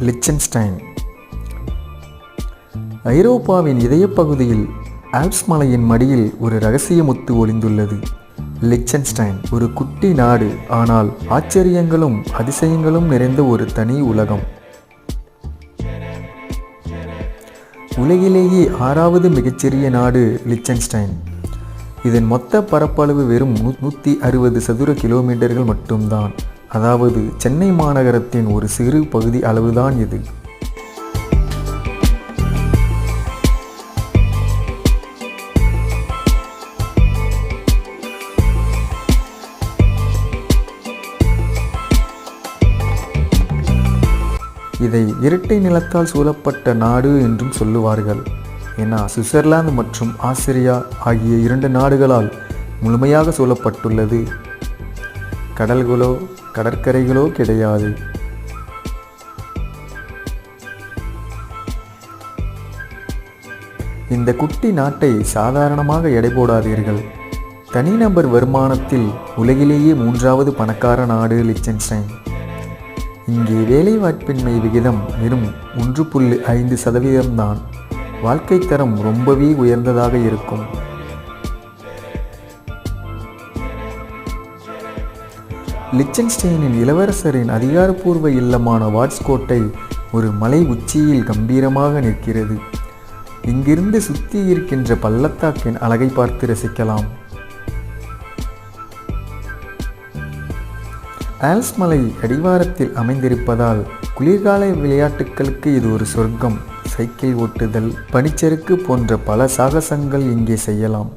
Liechtenstein. ஐரோப்பாவின் இதயப்பகுதியில் Alps மலையின் மடியில் ஒரு ரகசிய முத்து ஒளிந்துள்ளது. லிச்சன்ஸ்டைன் ஒரு குட்டி நாடு ஆனால் ஆச்சரியங்களும் அதிசயங்களும் நிறைந்த ஒரு தனி உலகம். உலகிலேயே ஆறாவது மிகச்சிறிய நாடு லிச்சன்ஸ்டைன். இதன் மொத்த பரப்பளவு வெறும் நூற்றி அறுபது சதுர கிலோமீட்டர்கள் மட்டும்தான். அதாவது சென்னை மாநகரத்தின் ஒரு சிறு பகுதி அளவுதான் இது. இதை இரட்டை நிலத்தால் சூழப்பட்ட நாடு என்றும் சொல்லுவார்கள். ஏன்னா சுவிட்சர்லாந்து மற்றும் ஆஸ்திரியா ஆகிய இரண்டு நாடுகளால் முழுமையாக சூழப்பட்டுள்ளது. கடல்களோ கடற்கரைகளோ கிடையாது. இந்த குட்டி நாட்டை சாதாரணமாக எடை போடாதீர்கள். தனிநபர் வருமானத்தில் உலகிலேயே மூன்றாவது பணக்கார நாடு லிச்சன்ஸ்டைன். இங்கே வேலைவாய்ப்பின்மை விகிதம் வெறும் ஒன்று புள்ளி ஐந்து சதவீதம்தான். வாழ்க்கை தரம் ரொம்பவே உயர்ந்ததாக இருக்கும். லிச்சன்ஸ்டெயினின் இளவரசரின் அதிகாரப்பூர்வ இல்லமான வாட்ஸ் கோட்டை ஒரு மலை உச்சியில் கம்பீரமாக நிற்கிறது. இங்கிருந்து சுற்றி இருக்கின்ற பள்ளத்தாக்கின் அழகை பார்த்து ரசிக்கலாம். ஆல்ஸ் மலை அடிவாரத்தில் அமைந்திருப்பதால் குளிர்கால விளையாட்டுகளுக்கு இது ஒரு சொர்க்கம். சைக்கிள் ஓட்டுதல் பனிச்சறுக்கு போன்ற பல சாகசங்கள் இங்கே செய்யலாம்.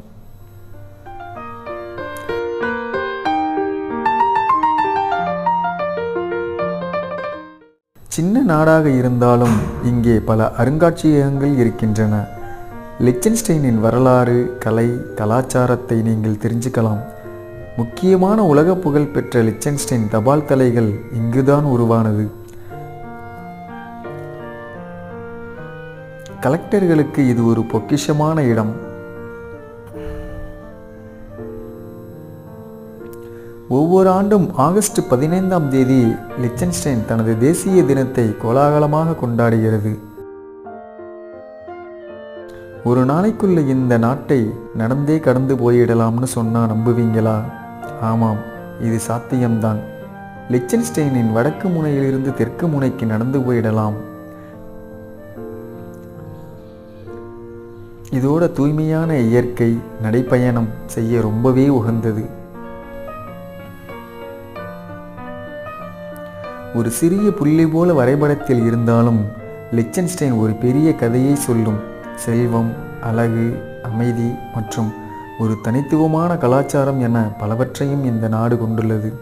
நாடாக இருந்தாலும் இங்கே பல அருங்காட்சியகங்கள் இருக்கின்றன. லிச்சன்ஸ்டெயினின் வரலாறு கலை கலாச்சாரத்தை நீங்கள் தெரிஞ்சுக்கலாம். முக்கியமான உலக புகழ் பெற்ற லிச்சன்ஸ்டைன் தபால் தலைகள் இங்குதான் உருவானது. கலெக்டர்களுக்கு இது ஒரு பொக்கிஷமான இடம். ஒவ்வொரு ஆண்டும் ஆகஸ்ட் பதினைந்தாம் தேதி லிச்சன்ஸ்டைன் தனது தேசிய தினத்தை கோலாகலமாக கொண்டாடுகிறது. ஒரு நாளைக்குள்ள இந்த நாட்டை நடந்தே கடந்து போயிடலாம்னு சொன்னா நம்புவீங்களா? ஆமாம் இது சாத்தியம்தான். லிச்சன்ஸ்டைனின் வடக்கு முனையிலிருந்து தெற்கு முனைக்கு நடந்து போயிடலாம். இதோட தூய்மையான இயற்கை நடைப்பயணம் செய்ய ரொம்பவே உகந்தது. ஒரு சிறிய புள்ளி போல வரைபடத்தில் இருந்தாலும் லிச்சன்ஸ்டைன் ஒரு பெரிய கதையை சொல்லும். செல்வம் அழகு அமைதி மற்றும் ஒரு தனித்துவமான கலாச்சாரம் என பலவற்றையும் இந்த நாடு கொண்டுள்ளது.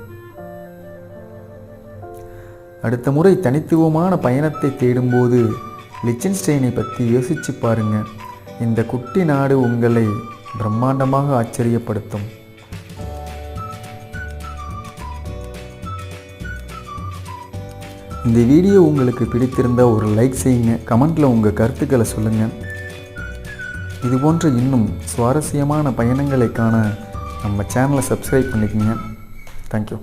அடுத்த முறை தனித்துவமான பயணத்தை தேடும்போது லிச்சன்ஸ்டைனை பற்றி யோசிச்சு பாருங்க. இந்த குட்டி நாடு உங்களை பிரம்மாண்டமாக ஆச்சரியப்படுத்தும். இந்த வீடியோ உங்களுக்கு பிடித்திருந்தால் ஒரு லைக் செய்யுங்க. கமெண்ட்டில் உங்கள் கருத்துக்களை சொல்லுங்கள் இது போன்ற இன்னும் சுவாரஸ்யமான பயணங்களை காண நம்ம சேனலை சப்ஸ்கிரைப் பண்ணிக்கோங்க. தேங்க்யூ